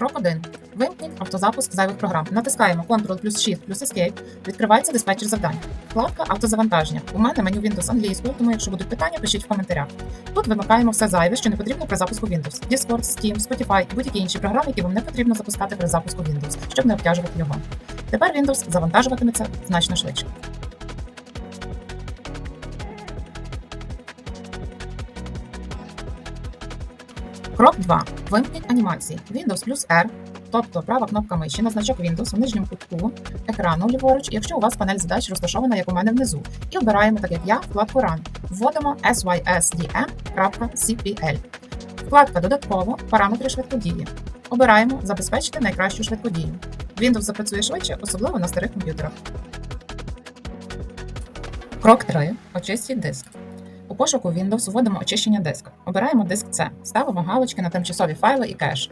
Крок 1. Вимкніть автозапуск зайвих програм. Натискаємо Ctrl плюс Shift плюс Escape. Відкривається диспетчер завдань. Вкладка автозавантаження. У мене меню Windows англійською, тому якщо будуть питання, пишіть в коментарях. Тут вимикаємо все зайве, що не потрібно при запуску Windows. Discord, Steam, Spotify і будь-які інші програми, які вам не потрібно запускати при запуску Windows, щоб не обтяжувати його. Тепер Windows завантажуватиметься значно швидше. Крок 2. Вимкніть анімації. Windows плюс R, тобто права кнопка миші на значок Windows в нижньому кутку екрану ліворуч, якщо у вас панель задач розташована, як у мене внизу. І обираємо, так як я, вкладку Run. Вводимо sysdm.cpl. Вкладка Додатково параметри швидкодії. Обираємо Забезпечити найкращу швидкодію. Windows запрацює швидше, особливо на старих комп'ютерах. Крок 3. Очистіть диск. Пошуку Windows вводимо очищення диска. Обираємо диск C. Ставимо галочки на тимчасові файли і кеш.